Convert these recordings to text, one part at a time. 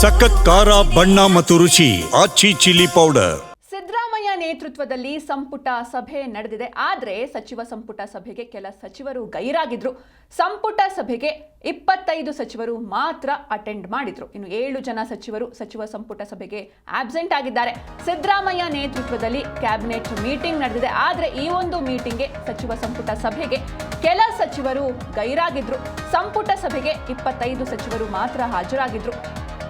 ಸಖತ್ ಖಾರ, ಬಣ್ಣ ಮತ್ತು ರುಚಿ, ಆಚಿ ಚಿಲ್ಲಿ ಪೌಡರ್. ಸಿದ್ದರಾಮಯ್ಯ ನೇತೃತ್ವದಲ್ಲಿ ಸಂಪುಟ ಸಭೆ ನಡೆದಿದೆ. ಆದರೆ ಸಚಿವ ಸಂಪುಟ ಸಭೆಗೆ ಕೆಲ ಸಚಿವರು ಗೈರಾಗಿದ್ರು. ಸಂಪುಟ ಸಭೆಗೆ ಇಪ್ಪತ್ತೈದು ಸಚಿವರು ಮಾತ್ರ ಅಟೆಂಡ್ ಮಾಡಿದ್ರು. ಇನ್ನು ಏಳು ಜನ ಸಚಿವರು ಸಚಿವ ಸಂಪುಟ ಸಭೆಗೆ ಆಬ್ಸೆಂಟ್ ಆಗಿದ್ದಾರೆ. ಸಿದ್ದರಾಮಯ್ಯ ನೇತೃತ್ವದಲ್ಲಿ ಕ್ಯಾಬಿನೆಟ್ ಮೀಟಿಂಗ್ ನಡೆದಿದೆ. ಆದರೆ ಈ ಒಂದು ಮೀಟಿಂಗ್ಗೆ ಸಚಿವ ಸಂಪುಟ ಸಭೆಗೆ ಕೆಲ ಸಚಿವರು ಗೈರಾಗಿದ್ರು. ಸಂಪುಟ ಸಭೆಗೆ ಇಪ್ಪತ್ತೈದು ಸಚಿವರು ಮಾತ್ರ ಹಾಜರಾಗಿದ್ರು.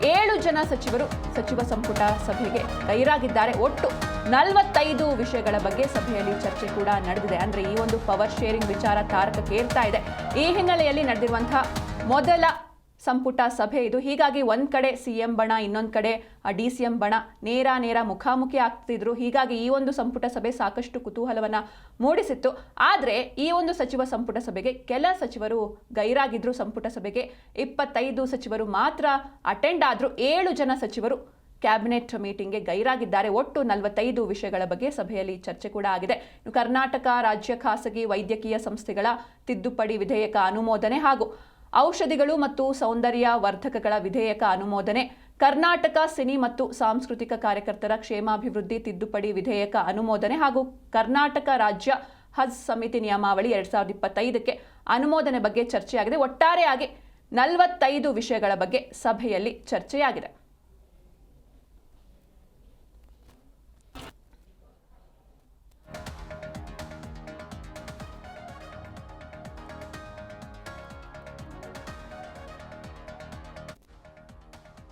ಏಳು ಜನ ಸಚಿವರು ಸಚಿವ ಸಂಪುಟ ಸಭೆಗೆ ಗೈರಾಗಿದ್ದಾರೆ. ಒಟ್ಟು ನಲವತ್ತೈದು ವಿಷಯಗಳ ಬಗ್ಗೆ ಸಭೆಯಲ್ಲಿ ಚರ್ಚೆ ಕೂಡ ನಡೆದಿದೆ. ಅಂದ್ರೆ ಈ ಒಂದು ಪವರ್ ಶೇರಿಂಗ್ ವಿಚಾರ ತಾರಕಕ್ಕೇರ್ತಾ ಇದೆ. ಈ ಹಿನ್ನೆಲೆಯಲ್ಲಿ ನಡೆದಿರುವಂತಹ ಮೊದಲ ಸಂಪುಟ ಸಭೆ ಇದು. ಹೀಗಾಗಿ ಒಂದ್ ಕಡೆ ಸಿ ಎಂ ಬಣ, ಇನ್ನೊಂದ್ ಕಡೆ ಡಿ ಸಿ ಎಂ ಬಣ ನೇರ ನೇರ ಮುಖಾಮುಖಿ ಆಗ್ತಿದ್ರು. ಹೀಗಾಗಿ ಈ ಒಂದು ಸಂಪುಟ ಸಭೆ ಸಾಕಷ್ಟು ಕುತೂಹಲವನ್ನ ಮೂಡಿಸಿತ್ತು. ಆದ್ರೆ ಈ ಒಂದು ಸಚಿವ ಸಂಪುಟ ಸಭೆಗೆ ಕೆಲ ಸಚಿವರು ಗೈರಾಗಿದ್ರು. ಸಂಪುಟ ಸಭೆಗೆ ಇಪ್ಪತ್ತೈದು ಸಚಿವರು ಮಾತ್ರ ಅಟೆಂಡ್ ಆದ್ರು. ಏಳು ಜನ ಸಚಿವರು ಕ್ಯಾಬಿನೆಟ್ ಮೀಟಿಂಗ್ಗೆ ಗೈರಾಗಿದ್ದಾರೆ. ಒಟ್ಟು ನಲವತ್ತೈದು ವಿಷಯಗಳ ಬಗ್ಗೆ ಸಭೆಯಲ್ಲಿ ಚರ್ಚೆ ಕೂಡ ಆಗಿದೆ. ಕರ್ನಾಟಕ ರಾಜ್ಯ ಖಾಸಗಿ ವೈದ್ಯಕೀಯ ಸಂಸ್ಥೆಗಳ ತಿದ್ದುಪಡಿ ವಿಧೇಯಕ ಅನುಮೋದನೆ ಹಾಗೂ ಔಷಧಿಗಳು ಮತ್ತು ಸೌಂದರ್ಯ ವರ್ಧಕಗಳ ವಿಧೇಯಕ ಅನುಮೋದನೆ, ಕರ್ನಾಟಕ ಸಿನಿ ಮತ್ತು ಸಾಂಸ್ಕೃತಿಕ ಕಾರ್ಯಕರ್ತರ ಕ್ಷೇಮಾಭಿವೃದ್ಧಿ ತಿದ್ದುಪಡಿ ವಿಧೇಯಕ ಅನುಮೋದನೆ ಹಾಗೂ ಕರ್ನಾಟಕ ರಾಜ್ಯ ಹಜ್ ಸಮಿತಿ ನಿಯಮಾವಳಿ ಎರಡ್ ಸಾವಿರದ ಇಪ್ಪತ್ತೈದಕ್ಕೆ ಅನುಮೋದನೆ ಬಗ್ಗೆ ಚರ್ಚೆಯಾಗಿದೆ. ಒಟ್ಟಾರೆಯಾಗಿ ನಲವತ್ತೈದು ವಿಷಯಗಳ ಬಗ್ಗೆ ಸಭೆಯಲ್ಲಿ ಚರ್ಚೆಯಾಗಿದೆ.